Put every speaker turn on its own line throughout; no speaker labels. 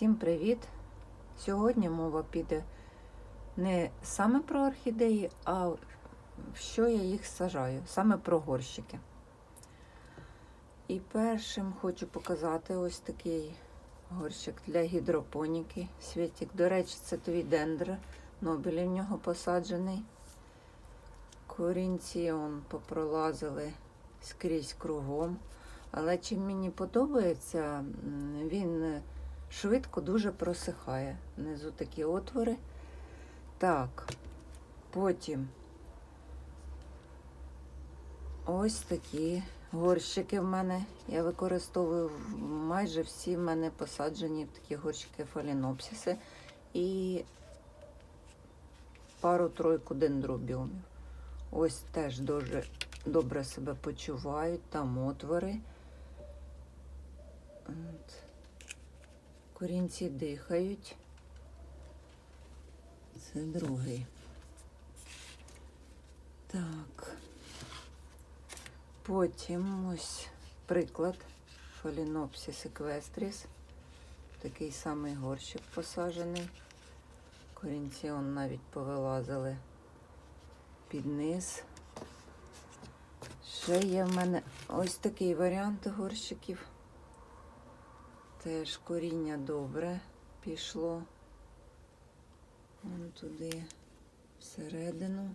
Всім привіт! Сьогодні мова піде не саме про орхідеї, а що я їх сажаю, саме про горщики. І першим хочу показати ось такий горщик для гідропоніки. Світік. До речі, це твій дендр. Нобелі в нього посаджений. Корінці он попролазили скрізь кругом. Але чим мені подобається, він швидко дуже просихає. Внизу такі отвори. Так, потім ось такі горщики в мене. Я використовую майже всі в мене посаджені такі горщики фалінопсиси і пару-тройку дендробіумів. Ось теж дуже добре себе почувають, там отвори. Корінці дихають. Це другий. Так. Потім ось приклад Phalaenopsis equestris. Такий самий горщик посаджений. Корінці он навіть повилазили під низ. Ще є в мене ось такий варіант горщиків. Теж коріння добре пішло. Вон туди всередину.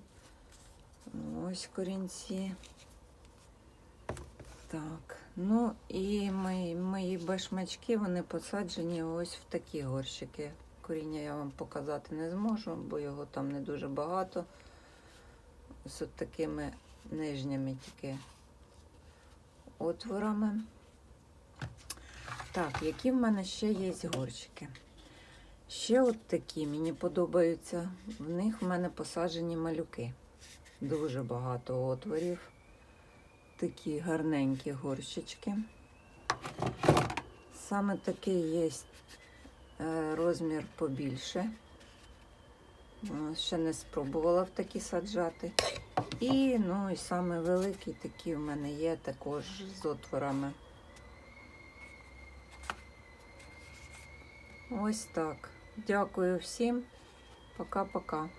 Ось корінці. Так, ну і мої, мої башмачки, вони посаджені ось в такі горщики. Коріння я вам показати не зможу, бо його там не дуже багато. З от такими нижніми тільки отворами. Так, які в мене ще є горщики? Ще от такі мені подобаються. В них в мене посаджені малюки. Дуже багато отворів. Такі гарненькі горщички. Саме такий є е, розмір побільше. Е, Ще не спробувала в такі саджати. І, ну, і саме великий такі в мене є також з отворами. Ось так. Дякую всім. Пока-пока.